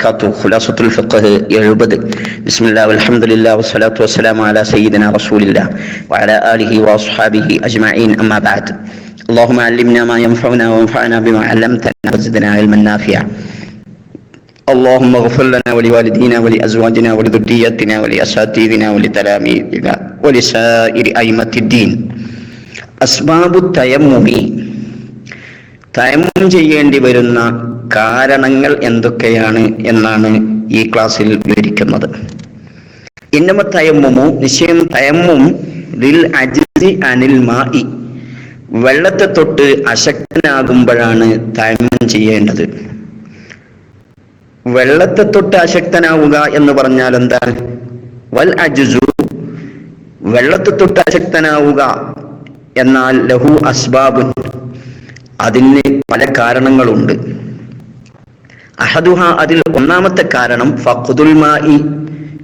وبركاته خلاصة الفقه يعبد بسم الله والحمد لله والصلاة والسلام على سيدنا رسول الله وعلى آله وأصحابه أجمعين أما بعد اللهم علمنا ما ينفعنا وانفعنا بما علمتنا وزدنا علما نافعا اللهم اغفر لنا ولوالدينا ولأزواجنا ولذريتنا ولأساتذتنا ولتلاميذنا ولسائر أئمة الدين أسباب التيمم തയമ്മം ചെയ്യേണ്ടി വരുന്ന കാരണങ്ങൾ എന്തൊക്കെയാണ് എന്നാണ് ഈ ക്ലാസ്സിൽ വിവരിക്കുന്നത്. ഇന്നമ തയമ്മുമു നിശ്ചയം തയമ്മും അനിൽ മായി വെള്ളത്തെ തൊട്ട് അശക്തനാകുമ്പോഴാണ് തയമ്മം ചെയ്യേണ്ടത്. വെള്ളത്തെ തൊട്ട് അശക്തനാവുക എന്ന് പറഞ്ഞാൽ എന്താ വൽ അജുസു വെള്ളത്തെ തൊട്ട് അശക്തനാവുക എന്നാൽ ലഹു അസ്ബാബുൻ. അതിന് പല കാരണങ്ങളുണ്ട്. അഹദുഹ അതിൽ ഒന്നാമത്തെ കാരണം ഫഖുദുൽ മായി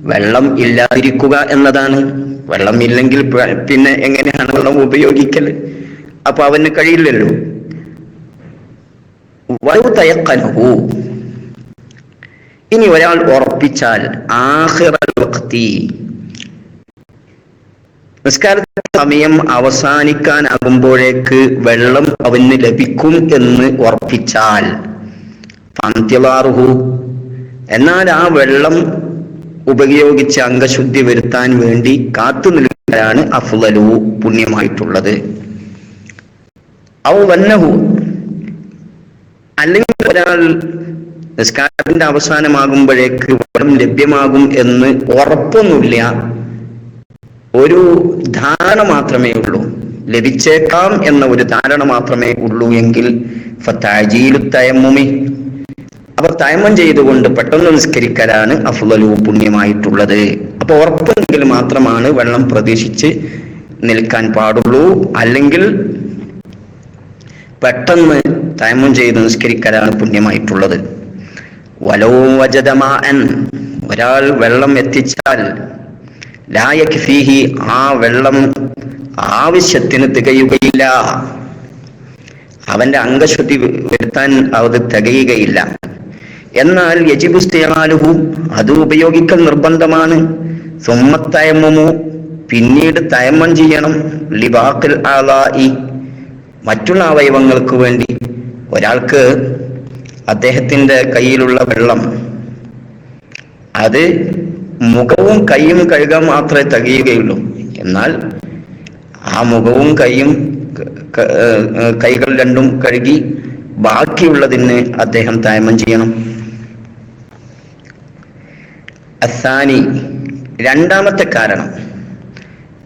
വെള്ളം ഇല്ലാതിരിക്കുക എന്നതാണ്. വെള്ളം ഇല്ലെങ്കിൽ പിന്നെ എങ്ങനെയാണ് വെള്ളം ഉപയോഗിക്കൽ? അപ്പൊ അവന് കഴിയില്ലല്ലോ. വലു തയക്കനുഹു. ഇനി ഒരാൾ ഉറപ്പിച്ചാൽ നിസ്കാരത്തിന്റെ സമയം അവസാനിക്കാനാകുമ്പോഴേക്ക് വെള്ളം അവന് ലഭിക്കും എന്ന് ഉറപ്പിച്ചാൽ ഫന്ത്യവാറുഹു എന്നാൽ ആ വെള്ളം ഉപയോഗിച്ച് അംഗശുദ്ധി വരുത്താൻ വേണ്ടി കാത്തു നിൽക്കലാണ് അഫ്ലലു പുണ്യമായിട്ടുള്ളത്. ഔ വന്നഹു. അല്ലെങ്കിൽ ഒരാൾ നിസ്കാരത്തിന്റെ അവസാനമാകുമ്പോഴേക്ക് വെള്ളം ലഭ്യമാകും എന്ന് ഉറപ്പൊന്നുമില്ല. ഒരു ധാരണ മാത്രമേ ഉള്ളൂ. ലഭിച്ചേക്കാം എന്ന ഒരു ധാരണ മാത്രമേ ഉള്ളൂ എങ്കിൽ ഫത്താജീലു അപ്പൊ തയമം ചെയ്തുകൊണ്ട് പെട്ടെന്ന് നിസ്കരിക്കലാണ് അഫ്ലലു പുണ്യമായിട്ടുള്ളത്. അപ്പൊ ഉറപ്പെങ്കിൽ മാത്രമാണ് വെള്ളം പ്രതീക്ഷിച്ച് നിൽക്കാൻ പാടുള്ളൂ. അല്ലെങ്കിൽ പെട്ടെന്ന് തയമം ചെയ്ത് നിസ്കരിക്കലാണ് പുണ്യമായിട്ടുള്ളത്. വലവും വജതമാൻ ഒരാൾ വെള്ളം എത്തിച്ചാൽ ലായക് ഫീഹി ആ വെള്ളം ആവശ്യത്തിന് തികയുകയില്ല. അവന്റെ അംഗശുദ്ധി വരുത്താൻ അത് തികയുകയില്ല. എന്നാൽ യജിബു സ്റ്റേറാലുഹു അത് ഉപയോഗിക്കൽ നിർബന്ധമാണ്. സുമ്മത്തയമ്മു പിന്നീട് തയമ്മം ചെയ്യണം. ലിബാക്കിൽ ആലായി മറ്റുള്ള അവയവങ്ങൾക്ക് വേണ്ടി. ഒരാൾക്ക് അദ്ദേഹത്തിന്റെ കയ്യിലുള്ള വെള്ളം അത് മുഖവും കൈയും കഴുകാൻ മാത്രമേ തികയുകയുള്ളൂ. എന്നാൽ ആ മുഖവും കൈയും കൈകൾ രണ്ടും കഴുകി ബാക്കിയുള്ളതിന് അദ്ദേഹം തയമം ചെയ്യണം. അസാനി. രണ്ടാമത്തെ കാരണം.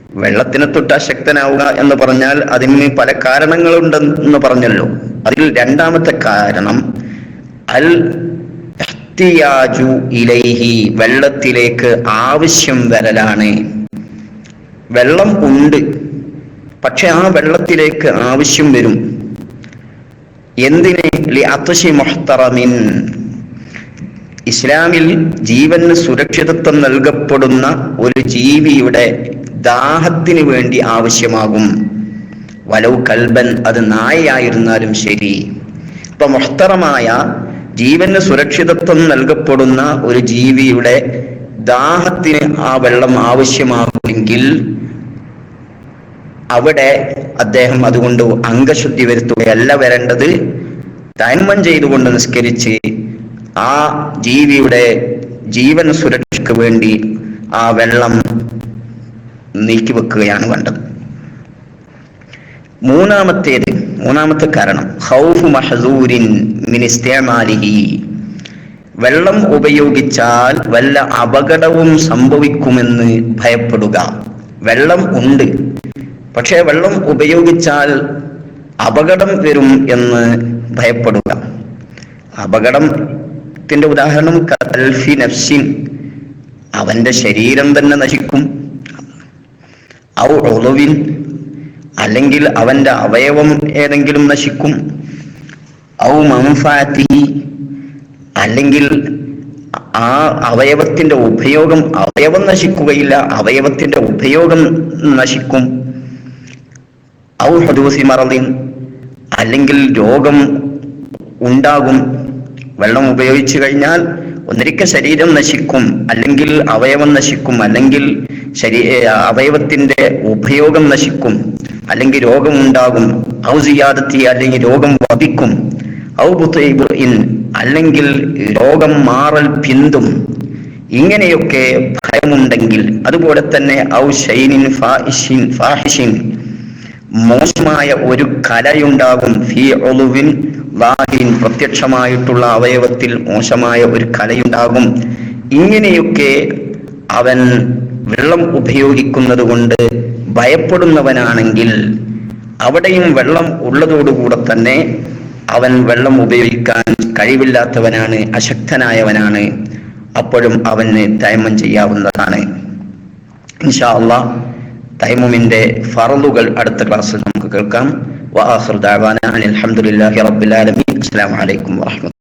വെള്ളത്തിന് തൊട്ട് അശക്തനാവുക എന്ന് പറഞ്ഞാൽ അതിന് പല കാരണങ്ങളുണ്ടെന്ന് പറഞ്ഞല്ലോ. അതിൽ രണ്ടാമത്തെ കാരണം അൽ ഇലൈഹി വെള്ളത്തിലേക്ക് ആവശ്യം വരലാണ്. വെള്ളം ഉണ്ട് പക്ഷെ ആ വെള്ളത്തിലേക്ക് ആവശ്യം വരും. എന്തിന്? ലി അത്ശി മുഹ്തറമിൻ. ഇസ്ലാമിൽ ജീവന് സുരക്ഷിതത്വം നൽകപ്പെടുന്ന ഒരു ജീവിയുടെ ദാഹത്തിന് വേണ്ടി ആവശ്യമാകും. വലവ് കൽബൻ അത് നായയായിരുന്നാലും ശരി. അപ്പൊ മുഹ്തറമായ ജീവന് സുരക്ഷിതത്വം നൽകപ്പെടുന്ന ഒരു ജീവിയുടെ ദാഹത്തിന് ആ വെള്ളം ആവശ്യമാകുമെങ്കിൽ അവിടെ അദ്ദേഹം അതുകൊണ്ട് അംഗശുദ്ധി വരുത്തുകയല്ല വരേണ്ടത്. തന്മം ചെയ്തുകൊണ്ട് നിസ്കരിച്ച് ആ ജീവിയുടെ ജീവൻ സുരക്ഷയ്ക്ക് വേണ്ടി ആ വെള്ളം നീക്കി വെക്കുകയാണ് വേണ്ടത്. മൂന്നാമത്തേത് മൂന്നാമത്തെ കാരണം ഹൗഫ് മഹസൂരിൻ മിനിസ്തേമാലിഹി വെള്ളം ഉപയോഗിച്ചാൽ വല്ല അപകടവും സംഭവിക്കുമെന്ന് ഭയപ്പെടുക. വെള്ളം ഉണ്ട്. പക്ഷേ വെള്ളം ഉപയോഗിച്ചാൽ അപകടം വരും എന്ന് ഭയപ്പെടുക. അപകടത്തിന്റെ ഉദാഹരണം കൽഫി നഫ്സിൻ. അവന്റെ ശരീരം തന്നെ നശിക്കും. ഔ ഉളുവിൻ. അല്ലെങ്കിൽ അവന്റെ അവയവം ഏതെങ്കിലും നശിക്കും. ഔ മംഫാത്തി അല്ലെങ്കിൽ ആ അവയവത്തിന്റെ ഉപയോഗം അവയവം നശിക്കുകയില്ല അവയവത്തിന്റെ ഉപയോഗം നശിക്കും. ഔ ഹദൂസി മറലിൻ അല്ലെങ്കിൽ രോഗം ഉണ്ടാകും. വെള്ളം ഉപയോഗിച്ചു കഴിഞ്ഞാൽ ഒന്നിരിക്കൽ ശരീരം നശിക്കും അല്ലെങ്കിൽ അവയവം നശിക്കും അല്ലെങ്കിൽ ശരീര അവയവത്തിന്റെ ഉപയോഗം നശിക്കും അല്ലെങ്കിൽ രോഗമുണ്ടാകും ഔസിയാദത്തി അല്ലെങ്കിൽ രോഗം വധിക്കും. ഔബുത്തൈബുഇൻ അല്ലെങ്കിൽ രോഗം മാറൽ പിന്തും. ഇങ്ങനെയൊക്കെ ഭയമുണ്ടെങ്കിൽ അതുപോലെ തന്നെ ഔ ഷൈനിൻ ഫാഹിഷിൻ ഫാഹിഷിൻ മോശമായ ഒരു കലയുണ്ടാകും. പ്രത്യക്ഷമായിട്ടുള്ള അവയവത്തിൽ മോശമായ ഒരു കലയുണ്ടാകും. ഇങ്ങനെയൊക്കെ അവൻ വെള്ളം ഉപയോഗിക്കുന്നത് കൊണ്ട് ഭയപ്പെടുന്നവനാണെങ്കിൽ അവിടെയും വെള്ളം ഉള്ളതോടുകൂടെ തന്നെ അവൻ വെള്ളം ഉപയോഗിക്കാൻ കഴിവില്ലാത്തവനാണ് അശക്തനായവനാണ്. അപ്പോഴും അവന് തയമം ചെയ്യാവുന്നതാണ്. ഇൻഷാ അള്ളാ തൈമുമിന്റെ ഫറലുകൾ അടുത്ത ക്ലാസ്സിൽ നമുക്ക് കേൾക്കാം. വാഹുർ ദാവാന അനിൽ അലഹമുല്ലാഹി റബ്ബിൽ ആലമീൻ. അസ്സലാമു അലൈക്കും വറഹ്മത്തുള്ളാഹി